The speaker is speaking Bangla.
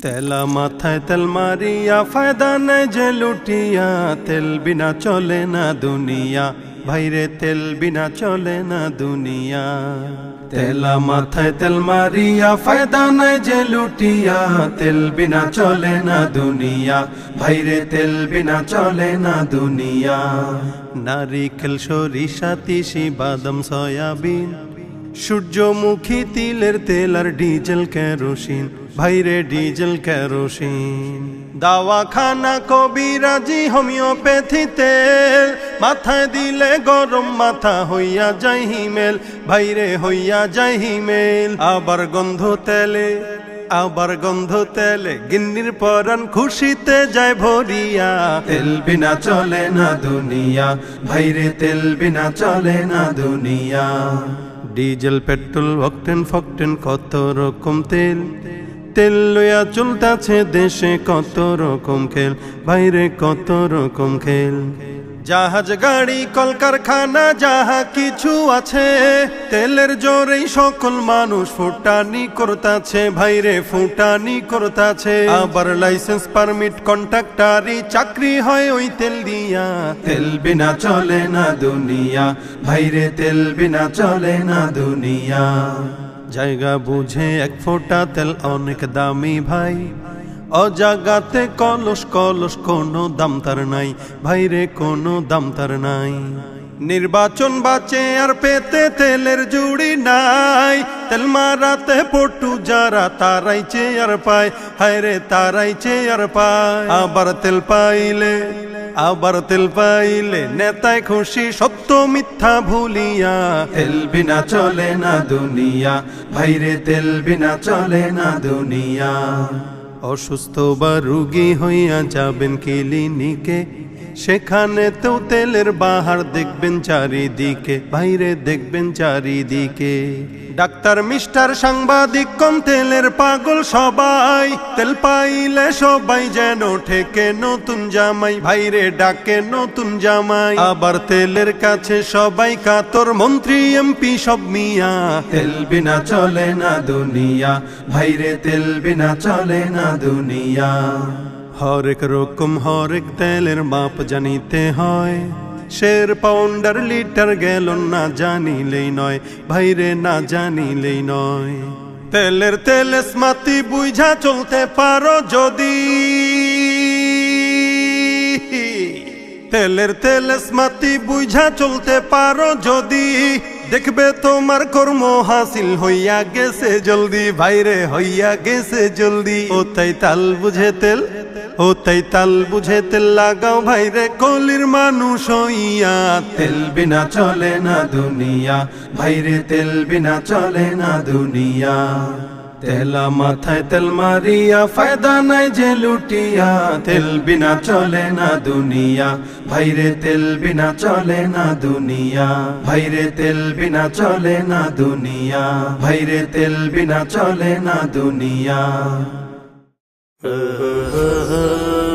তেলা মাথায় তেল মারিয়া, ফায়দা নেই যে লুটিয়া। তেল বিনা চলে না দুনিয়া, ভাইরে তেল বিনা চলে না দুনিয়া। তেলা মাথায় তেল মারিয়া, ফায়দা নাই যে লুটিয়া। তেল বিনা চলে না দুনিয়া, ভাইরে তেল বিনা চলে না দুনিয়া। নারিকেল সরিষা, তিসি, বাদাম, সয়াবিন। সূর্যমুখী তিলের তেল আর ডিজেল কেরোসিন। ভাইরে ডিজেল কেরোসিন। দাওয়াখানা কবিরাজি হোমিওপ্যাথি তেল মাথায় দিলে গরম, মাথা হইয়া যায় হিমেল। ভাইরে হইয়া যায় হিমেল। আবার গন্ধ তেলে, আবার গন্ধ তেলে। গিন্নির পরান খুশিতে যায় ভরিয়া। তেল বিনা চলে না দুনিয়া। ভাইরে তেল বিনা চলে না দুনিয়া। ডিজেল, পেট্রোল, অকটেন, ফকটেন, কত রকম তেল। তেল লইয়া চলতাছে দেশে কত রকম খেল, বাইরে কত রকম খেল। জাহাজ, গাড়ি, কলকারখানা, যাহা কিছু আছে, তেলের জোরেই সকল মানুষ ফুটানি করতাছে, ভাইরে ফুটানি করতাছে। আবার লাইসেন্স, পারমিট, কন্ট্রাক্টারি, চাকরি হয় ওই তেল দিয়া। তেল বিনা চলে না দুনিয়া, ভাইরে তেল বিনা চলে না দুনিয়া। জায়গা বুঝে এক ফোঁটা তেল অনেক দামি ভাই অজাগাতে কলস কলস কোনো দাম তার নাই ভাইরে কোনো দাম তার নাই নির্বাচন বাঁচে আর পেতে তেলের জুড়ি নাই তেল মারাতে পটু যারা তারাই চেয়ার পায় হায় রে তারাই চেয়ার পায় আবার তেল পাইলে আবার তেল পাইলে নেতায় খুশি সত্য মিথ্যা ভুলিয়া। তেল বিনা চলে না দুনিয়া ভাইরে তেল বিনা চলে না দুনিয়া। অসুস্থ বা রুগী হইয়া যাবেন ক্লিনিকে সেখানে তো তেলের বাহার দেখবেন চারিদিকে, বাইরে দেখবেন চারিদিকে। ডাক্তার, মিস্টার, সাংবাদিক, কম তেলের পাগল সবাই, তেল পাইলে সবাই যেন ঠেকে নতুন জামাই, ভাইরে ডাকে নতুন জামাই। আবার তেলের কাছে সবাই কাতর, মন্ত্রী, এমপি সব মিয়া। তেল বিনা চলে না দুনিয়া, ভাইরে তেল বিনা চলে না দুনিয়া। হরেক রকম হরেক তেলের মাপ জানিতে হয়। শের পাউন্ডার লিটার গেল না জানিলেই নয়, ভাইরে না জানিলেই নয়। তেলের তেলে স্মাতি বুঝা চলতে পারো যদি। তেলের তেলে স্মাতি বুঝা চলতে পারো যদি। দেখবে তোমার কর্ম হাসিল হইয়া গেছে জলদি, ভাইরে হইয়া গেছে জলদি। ও তাই তাল বুঝে তেল ও তাই তাল বুঝে তেল লাগাও ভাইরে কলির মানুষ হইয়া। তেল বিনা চলে না দুনিয়া ভাইরে তেল বিনা চলে না দুনিয়া। তেলা মাথায় তেল মারিয়া, ফায়দা নাই যে লুটিয়া। তেল বিনা চলে না দুনিয়া ভাইরে তেল বিনা চলে না দুনিয়া। ভাইরে তেল বিনা চলে না দুনিয়া ভাইরে তেল বিনা চলে না দুনিয়া। Uh-huh.